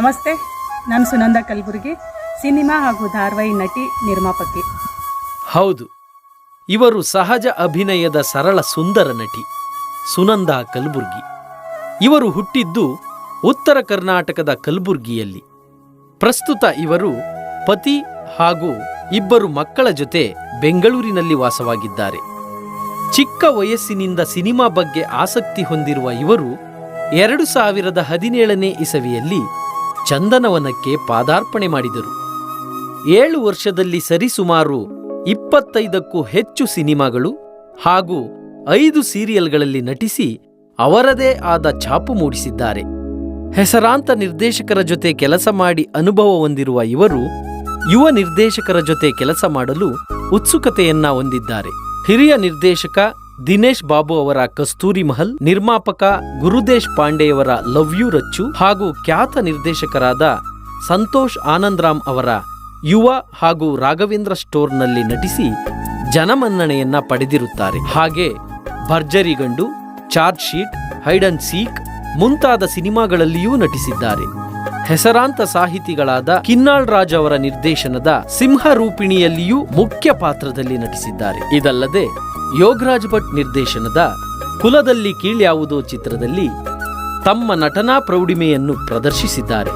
ನಮಸ್ತೆ, ನಾನು ಸುನಂದ ಕಲಬುರ್ಗಿ, ಸಿನಿಮಾ ಹಾಗೂ ಧಾರಾವಾಹಿ ನಟಿ ನಿರ್ಮಾಪಕಿ. ಹೌದು, ಇವರು ಸಹಜ ಅಭಿನಯದ ಸರಳ ಸುಂದರ ನಟಿ, ಸುನಂದಾ ಕಲಬುರ್ಗಿ. ಇವರು ಹುಟ್ಟಿದ್ದು ಉತ್ತರ ಕರ್ನಾಟಕದ ಕಲಬುರ್ಗಿಯಲ್ಲಿ. ಪ್ರಸ್ತುತ ಇವರು ಪತಿ ಹಾಗೂ ಇಬ್ಬರು ಮಕ್ಕಳ ಜೊತೆ ಬೆಂಗಳೂರಿನಲ್ಲಿ ವಾಸವಾಗಿದ್ದಾರೆ. ಚಿಕ್ಕ ವಯಸ್ಸಿನಿಂದ ಸಿನಿಮಾ ಬಗ್ಗೆ ಆಸಕ್ತಿ ಹೊಂದಿರುವ ಇವರು ಎರಡು ಸಾವಿರದ ಹದಿನೇಳನೇ ಇಸವಿಯಲ್ಲಿ ಚಂದನವನಕ್ಕೆ ಪಾದಾರ್ಪಣೆ ಮಾಡಿದರು. ಏಳು ವರ್ಷದಲ್ಲಿ ಸರಿಸುಮಾರು ಇಪ್ಪತ್ತೈದಕ್ಕೂ ಹೆಚ್ಚು ಸಿನಿಮಾಗಳು ಹಾಗೂ ಐದು ಸೀರಿಯಲ್ಗಳಲ್ಲಿ ನಟಿಸಿ ಅವರದೇ ಆದ ಛಾಪು ಮೂಡಿಸಿದ್ದಾರೆ. ಹೆಸರಾಂತ ನಿರ್ದೇಶಕರ ಜೊತೆ ಕೆಲಸ ಮಾಡಿ ಅನುಭವ ಹೊಂದಿರುವ ಇವರು ಯುವ ನಿರ್ದೇಶಕರ ಜೊತೆ ಕೆಲಸ ಮಾಡಲು ಉತ್ಸುಕತೆಯನ್ನ ಹೊಂದಿದ್ದಾರೆ. ಹಿರಿಯ ನಿರ್ದೇಶಕ ದಿನೇಶ್ ಬಾಬು ಅವರ ಕಸ್ತೂರಿ ಮಹಲ್, ನಿರ್ಮಾಪಕ ಗುರುದೇಶ್ ಪಾಂಡೆಯವರ ಲವ್ ಯು ರಚ್ಚು ಹಾಗೂ ಖ್ಯಾತ ನಿರ್ದೇಶಕರಾದ ಸಂತೋಷ್ ಆನಂದ್ರಾಮ್ ಅವರ ಯುವ ಹಾಗೂ ರಾಘವೇಂದ್ರ ಸ್ಟೋರ್ನಲ್ಲಿ ನಟಿಸಿ ಜನಮನ್ನಣೆಯನ್ನ ಪಡೆದಿರುತ್ತಾರೆ. ಹಾಗೆ Bharjari Gandu charge sheet, hide and seek ಮುಂತಾದ ಸಿನಿಮಾಗಳಲ್ಲಿಯೂ ನಟಿಸಿದ್ದಾರೆ. ಹೆಸರಾಂತ ಸಾಹಿತಿಗಳಾದ ಕಿನ್ನಾಳ್ ರಾಜ್ ಅವರ ನಿರ್ದೇಶನದ ಸಿಂಹರೂಪಿಣಿಯಲ್ಲಿಯೂ ಮುಖ್ಯ ಪಾತ್ರದಲ್ಲಿ ನಟಿಸಿದ್ದಾರೆ. ಇದಲ್ಲದೆ ಯೋಗರಾಜ್ ಭಟ್ ನಿರ್ದೇಶನದ ಕುಲದಲ್ಲಿ ಕೀಳ್ಯಾವುದೋ ಚಿತ್ರದಲ್ಲಿ ತಮ್ಮ ನಟನಾ ಪ್ರೌಢಿಮೆಯನ್ನು ಪ್ರದರ್ಶಿಸಿದ್ದಾರೆ.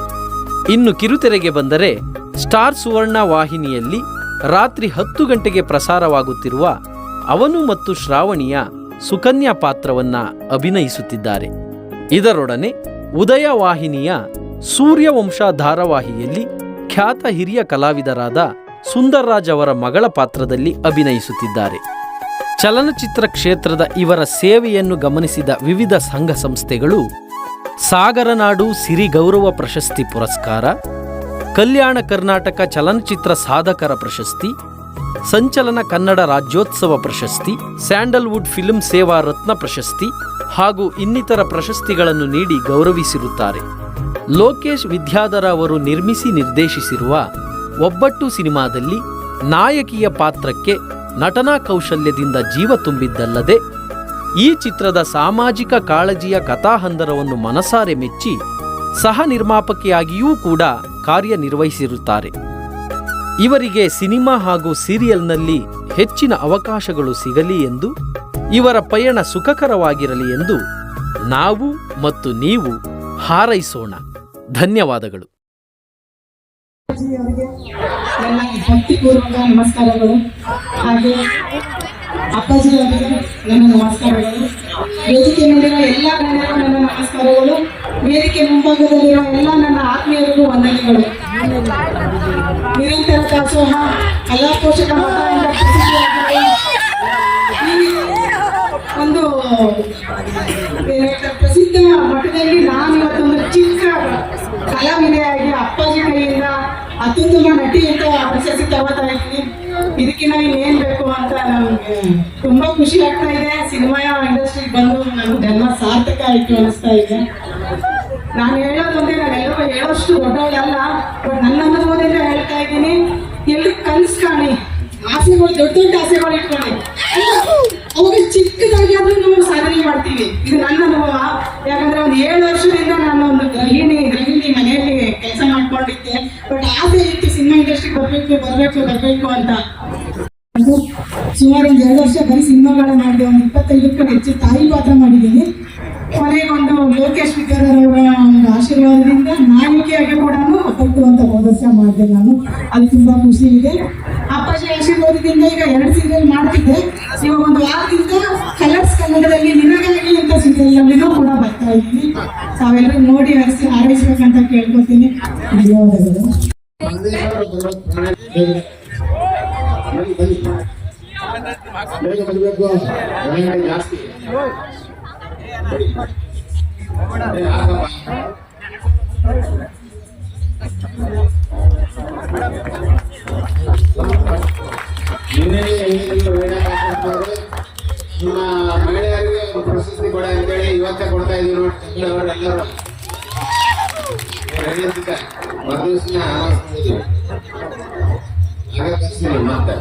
ಇನ್ನು ಕಿರುತೆರೆಗೆ ಬಂದರೆ ಸ್ಟಾರ್ ಸುವರ್ಣ ವಾಹಿನಿಯಲ್ಲಿ ರಾತ್ರಿ ಹತ್ತು ಗಂಟೆಗೆ ಪ್ರಸಾರವಾಗುತ್ತಿರುವ ಅವನು ಮತ್ತು ಶ್ರಾವಣಿಯ ಸುಕನ್ಯಾ ಪಾತ್ರವನ್ನ ಅಭಿನಯಿಸುತ್ತಿದ್ದಾರೆ. ಇದರೊಡನೆ ಉದಯ ವಾಹಿನಿಯ ಸೂರ್ಯವಂಶ ಧಾರಾವಾಹಿಯಲ್ಲಿ ಖ್ಯಾತ ಹಿರಿಯ ಕಲಾವಿದರಾದ ಸುಂದರ್ರಾಜ್ ಅವರ ಮಗಳ ಪಾತ್ರದಲ್ಲಿ ಅಭಿನಯಿಸುತ್ತಿದ್ದಾರೆ. ಚಲನಚಿತ್ರ ಕ್ಷೇತ್ರದ ಇವರ ಸೇವೆಯನ್ನು ಗಮನಿಸಿದ ವಿವಿಧ ಸಂಘ ಸಂಸ್ಥೆಗಳು ಸಾಗರನಾಡು ಸಿರಿ ಗೌರವ ಪ್ರಶಸ್ತಿ ಪುರಸ್ಕಾರ, ಕಲ್ಯಾಣ ಕರ್ನಾಟಕ ಚಲನಚಿತ್ರ ಸಾಧಕರ ಪ್ರಶಸ್ತಿ, ಸಂಚಲನ ಕನ್ನಡ ರಾಜ್ಯೋತ್ಸವ ಪ್ರಶಸ್ತಿ, ಸ್ಯಾಂಡಲ್ವುಡ್ ಫಿಲ್ಮ್ ಸೇವಾ ರತ್ನ ಪ್ರಶಸ್ತಿ ಹಾಗೂ ಇನ್ನಿತರ ಪ್ರಶಸ್ತಿಗಳನ್ನು ನೀಡಿ ಗೌರವಿಸಿರುತ್ತಾರೆ. ಲೋಕೇಶ್ ವಿದ್ಯಾಧರ ಅವರು ನಿರ್ಮಿಸಿ ನಿರ್ದೇಶಿಸಿರುವ ಒಬ್ಬಟ್ಟು ಸಿನಿಮಾದಲ್ಲಿ ನಾಯಕಿಯ ಪಾತ್ರಕ್ಕೆ ನಟನಾ ಕೌಶಲ್ಯದಿಂದ ಜೀವ ತುಂಬಿದ್ದಲ್ಲದೆ, ಈ ಚಿತ್ರದ ಸಾಮಾಜಿಕ ಕಾಳಜಿಯ ಕಥಾಹಂದರವನ್ನು ಮನಸಾರೆ ಮೆಚ್ಚಿ ಸಹ ನಿರ್ಮಾಪಕಿಯಾಗಿಯೂ ಕೂಡ ಕಾರ್ಯನಿರ್ವಹಿಸಿರುತ್ತಾರೆ. ಇವರಿಗೆ ಸಿನಿಮಾ ಹಾಗೂ ಸೀರಿಯಲ್ನಲ್ಲಿ ಹೆಚ್ಚಿನ ಅವಕಾಶಗಳು ಸಿಗಲಿ ಎಂದು, ಇವರ ಪಯಣ ಸುಖಕರವಾಗಿರಲಿ ಎಂದು ನಾವು ಮತ್ತು ನೀವು ಹಾರೈಸೋಣ. ಧನ್ಯವಾದಗಳು. ನನ್ನ ಭಕ್ತಿಪೂರ್ವಕ ನಮಸ್ಕಾರಗಳು. ಹಾಗೆ ಅಪ್ಪಾಜಿ ಅವರಿಗೆ ನನ್ನ ನಮಸ್ಕಾರಗಳು. ವೇದಿಕೆ ಮೇಲಿರುವ ಎಲ್ಲ ಗಣ್ಯರು ನನ್ನ ನಮಸ್ಕಾರಗಳು. ವೇದಿಕೆ ಮುಂಭಾಗದಲ್ಲಿರುವ ಎಲ್ಲ ನನ್ನ ಆತ್ಮೀಯರಿಗೂ ವಂದನೆಗಳು. ನಿರಂತರ ದಾಸೋಹ ಕಲಾ ಪೋಷಕ ಒಂದು ಪ್ರಸಿದ್ಧ ಮಠದಲ್ಲಿ ನಾನು ಇವತ್ತೊಂದು ಚಿಕ್ಕ ಕಲಾವಿದೆಯಾಗಿ ಅಪ್ಪಾಜಿ ಕೈಯಿಂದ ಅತ್ಯುತ್ತಮ ನಟಿ ಅಂತ ಪ್ರಶಸ್ತಿ ತಗೋತಾ ಇದ್ವಿ ಇದಕ್ಕಿಂತ ಏನ್ ಬೇಕು ಅಂತ ನಮ್ಗೆ ತುಂಬಾ ಖುಷಿ ಆಗ್ತಾ ಇದೆ. ಸಿನಿಮಾ ಇಂಡಸ್ಟ್ರಿಗೆ ಬಂದು ನನ್ನ ಜನ್ಮ ಸಾರ್ಥಕ ಆಯ್ತು ಅನಿಸ್ತಾ ಇದೆ. ನಾನು ಹೇಳೋದಂದ್ರೆ ನಾನು ಎಲ್ಲರೂ ಹೇಳೋಷ್ಟು ದೊಡ್ಡವಳಲ್ಲ, ಬಟ್ ನನ್ನ ಅನುಭವದಿಂದ ಹೇಳ್ತಾ ಇದ್ದೀನಿ ಎಲ್ಲಿ ಕನ್ಸ್ ಕಾಣಿ. ಆಸೆಗಳು, ದೊಡ್ಡ ದೊಡ್ಡ ಆಸೆಗಳು ಇಟ್ಕೊಳ್ಳಿ ಅವಾಗ ಚಿಕ್ಕದಾಗಿ ಆದ್ರೂ ನಾವು ಸಾಧನೆ ಮಾಡ್ತೀವಿ ಇದು ನನ್ನ ಅನುಭವ ಯಾಕಂದ್ರೆ ಒಂದು ಏಳು ವರ್ಷದಿಂದ ನಾನು ಒಂದು ಗೃಹಿಣಿ ಗೃಹಿಣಿ ಮನೆಯಲ್ಲಿ ಕೆಲಸ ಬಟ್ ಆಸೆ ಇತ್ತು ಸಿನಿಮಾ ಇಂಡಸ್ಟ್ರಿಗೆ ಬರ್ಬೇಕು ಬರ್ಬೇಕು ಬರ್ಬೇಕು ಅಂತ. ಸುಮಾರು ಒಂದು ಎರಡು ವರ್ಷ ಬರೀ ಸಿನಿಮಾಗಳ ಮಾಡಿದೆ. ಒಂದು ಇಪ್ಪತ್ತೈದಕ್ಕೂ ಹೆಚ್ಚು ತಾಯಿ ಪಾತ್ರ ಮಾಡಿದ್ದೀನಿ. ಕೊನೆಗೊಂದು ಲೋಕೇಶ್ ವಿದ್ಯಾಧರ್ ಅವರ ಒಂದು ಆಶೀರ್ವಾದದಿಂದ ನಾಯಕಿಯಾಗಿ ಕೂಡ ಒಬ್ಬಟ್ಟು ಅಂತ ಪ್ರದರ್ಶನ ಮಾಡಿದೆ ನಾನು. ಅದು ತುಂಬಾ ಖುಷಿ ಇದೆ. ಅಪ್ಪಾಜಿ ಆಶೀರ್ವಾದದಿಂದ ಈಗ ಎರಡು ಸೀರಿಯಲ್ ಮಾಡ್ತಿದ್ದೆ ಇವಾಗ ಒಂದು ವಾರದಿಂದ ಕಲರ್ಸ್ ಕನ್ನಡದಲ್ಲಿ ನಿನಗಾಗಿ ಅಂತ ಸೀರಿಯಲ್ ಕೂಡ ಬರ್ತಾ ಇದ್ದೀನಿ ತಾವೆಲ್ಲರೂ ನೋಡಿ ಹರಿಸಿ ಹಾರೈಸ್ಬೇಕಂತ ಕೇಳ್ಕೊತೀನಿ ಧನ್ಯವಾದಗಳು. ಬನ್ನಿ ಬನ್ನಿ ಬೇಗ ಬರಬೇಕು ಒಳಗಡೆ ಜಾಸ್ತಿ ಇರುವವರೆಲ್ಲರೂ ಮದುವೆ ಮತ್ತೆ.